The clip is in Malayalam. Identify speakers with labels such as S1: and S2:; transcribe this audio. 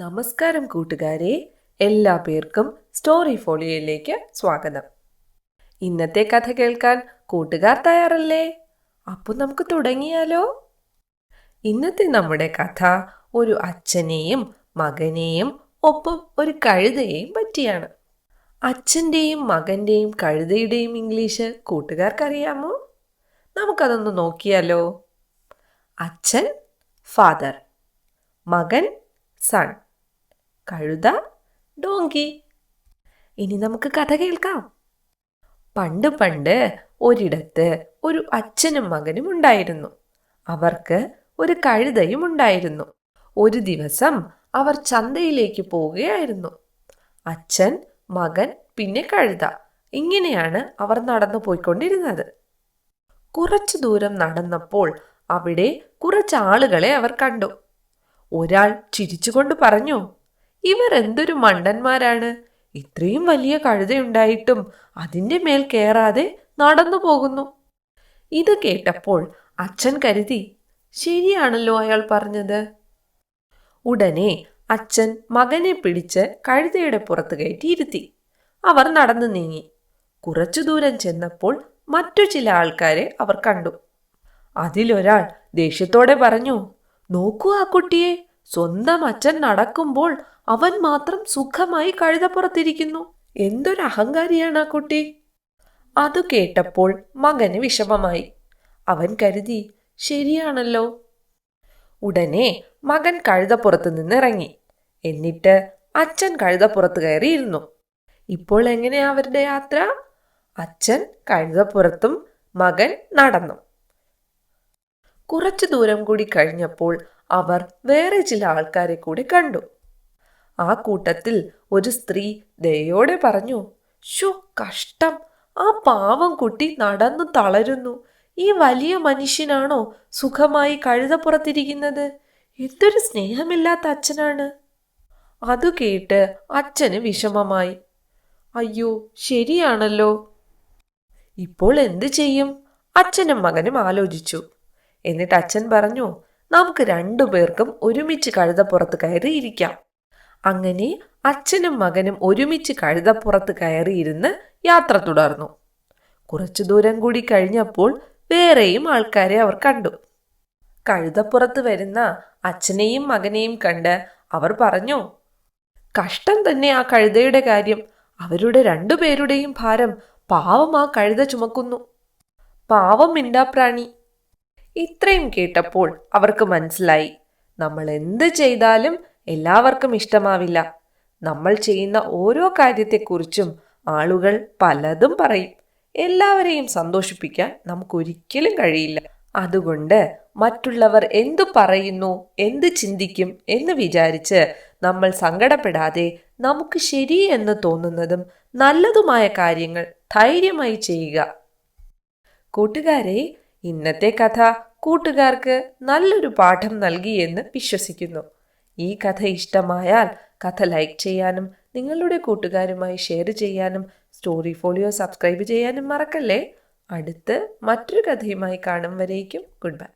S1: നമസ്കാരം കൂട്ടുകാരെ എല്ലാ പേർക്കും സ്റ്റോറി ഫോളിയോയിലേക്ക് സ്വാഗതം. ഇന്നത്തെ കഥ കേൾക്കാൻ കൂട്ടുകാർ തയ്യാറല്ലേ? അപ്പോൾ നമുക്ക് തുടങ്ങിയാലോ? ഇന്നത്തെ നമ്മുടെ കഥ ഒരു അച്ഛനെയും മകനെയും ഒപ്പം ഒരു കഴുതയെയും പറ്റിയാണ്. അച്ഛന്റെയും മകന്റെയും കഴുതയുടെയും ഇംഗ്ലീഷ് കൂട്ടുകാർക്കറിയാമോ? നമുക്കതൊന്ന് നോക്കിയാലോ? അച്ഛൻ ഫാദർ മകൻ സൺ കഴുത ഡോങ്കി. ഇനി നമുക്ക് കഥ കേൾക്കാം. പണ്ട് പണ്ട് ഒരിടത്ത് ഒരു അച്ഛനും മകനും ഉണ്ടായിരുന്നു. അവർക്ക് ഒരു കഴുതയും ഉണ്ടായിരുന്നു. ഒരു ദിവസം അവർ ചന്തയിലേക്ക് പോവുകയായിരുന്നു. അച്ഛൻ മകൻ പിന്നെ കഴുത. ഇങ്ങനെയാണ് അവർ നടന്നു പോയിക്കൊണ്ടിരുന്നത്. കുറച്ചു ദൂരം നടന്നപ്പോൾ അവിടെ കുറച്ച് ആളുകളെ അവർ കണ്ടു. ഒരാൾ ചിരിച്ചുകൊണ്ട് പറഞ്ഞു ഇവർ എന്തൊരു മണ്ടന്മാരാണ്. ഇത്രയും വലിയ കഴുതയുണ്ടായിട്ടും അതിന്റെ മേൽ കയറാതെ നടന്നു പോകുന്നു. ഇത് കേട്ടപ്പോൾ അച്ഛൻ കരുതി ശരിയാണല്ലോ അയാൾ പറഞ്ഞത്. ഉടനെ അച്ഛൻ മകനെ പിടിച്ച് കഴുതയുടെ പുറത്ത് കയറ്റിയിരുത്തി അവർ നടന്നു നീങ്ങി. കുറച്ചു ദൂരം ചെന്നപ്പോൾ മറ്റു ചില ആൾക്കാരെ അവർ കണ്ടു. അതിലൊരാൾ ദേഷ്യത്തോടെ പറഞ്ഞു നോക്കൂ ആ കുട്ടിയെ സ്വന്തം അച്ഛൻ നടക്കുമ്പോൾ അവൻ മാത്രം സുഖമായി കഴുതപ്പുറത്തിരിക്കുന്നു. എന്തൊരു അഹങ്കാരിയാണ് ആ കുട്ടി. അത് കേട്ടപ്പോൾ മകന് വിഷമമായി. അവൻ കരുതി ശരിയാണല്ലോ. ഉടനെ മകൻ കഴുതപ്പുറത്ത് നിന്നിറങ്ങി. എന്നിട്ട് അച്ഛൻ കഴുതപ്പുറത്ത് കയറിയിരുന്നു. ഇപ്പോൾ എങ്ങനെയാ അവരുടെ യാത്ര? അച്ഛൻ കഴുതപ്പുറത്തും മകൻ നടന്നു. കുറച്ചു ദൂരം കൂടി കഴിഞ്ഞപ്പോൾ അവർ വേറെ ചില ആൾക്കാരെ കൂടി കണ്ടു. ആ കൂട്ടത്തിൽ ഒരു സ്ത്രീ ദയോടെ പറഞ്ഞു ഷോ കഷ്ടം. ആ പാവം കുട്ടി നടന്നു തളരുന്നു. ഈ വലിയ മനുഷ്യനാണോ സുഖമായി കഴുതപ്പുറത്തിരിക്കുന്നത്? എന്തൊരു സ്നേഹമില്ലാത്ത അച്ഛനാണ്. അതു കേട്ട് അച്ഛന് വിഷമമായി അയ്യോ ശരിയാണല്ലോ. ഇപ്പോൾ എന്തു ചെയ്യും? അച്ഛനും മകനും ആലോചിച്ചു. എന്നിട്ട് അച്ഛൻ പറഞ്ഞു നമുക്ക് രണ്ടു പേർക്കും ഒരുമിച്ച് കഴുതപ്പുറത്ത് കയറിയിരിക്കാം അങ്ങനെ അച്ഛനും മകനും ഒരുമിച്ച് കഴുതപ്പുറത്ത് കയറിയിരുന്ന് യാത്ര തുടർന്നു. കുറച്ചു ദൂരം കൂടി കഴിഞ്ഞപ്പോൾ വേറെയും ആൾക്കാരെ അവർ കണ്ടു. കഴുതപ്പുറത്ത് വരുന്ന അച്ഛനെയും മകനെയും കണ്ട് അവർ പറഞ്ഞു കഷ്ടം തന്നെ ആ കഴുതയുടെ കാര്യം. അവരുടെ രണ്ടുപേരുടെയും ഭാരം പാവം ആ കഴുത ചുമക്കുന്നു. പാവം മിണ്ടാപ്രാണി. ഇത്രയും കേട്ടപ്പോൾ അവർക്ക് മനസ്സിലായി. നമ്മൾ എന്ത് ചെയ്താലും എല്ലാവർക്കും ഇഷ്ടമാവില്ല. നമ്മൾ ചെയ്യുന്ന ഓരോ കാര്യത്തെക്കുറിച്ചും ആളുകൾ പലതും പറയും. എല്ലാവരെയും സന്തോഷിപ്പിക്കാൻ നമുക്കൊരിക്കലും കഴിയില്ല. അതുകൊണ്ട് മറ്റുള്ളവർ എന്തു പറയുന്നു എന്ത് ചിന്തിക്കും എന്ന് വിചാരിച്ച് നമ്മൾ സങ്കടപ്പെടാതെ നമുക്ക് ശരി എന്ന് തോന്നുന്നതും നല്ലതുമായ കാര്യങ്ങൾ ധൈര്യമായി ചെയ്യുക. കൂട്ടുകാരെ ഇന്നത്തെ കഥ കൂട്ടുകാർക്ക് നല്ലൊരു പാഠം നൽകിയെന്ന് വിശ്വസിക്കുന്നു. ഈ കഥ ഇഷ്ടമായാൽ കഥ ലൈക്ക് ചെയ്യാനും നിങ്ങളുടെ കൂട്ടുകാരുമായി ഷെയർ ചെയ്യാനും സ്റ്റോറി ഫോളിയോ സബ്സ്ക്രൈബ് ചെയ്യാനും മറക്കല്ലേ? അടുത്ത് മറ്റൊരു കഥയുമായി കാണും വരേക്കും. Good bye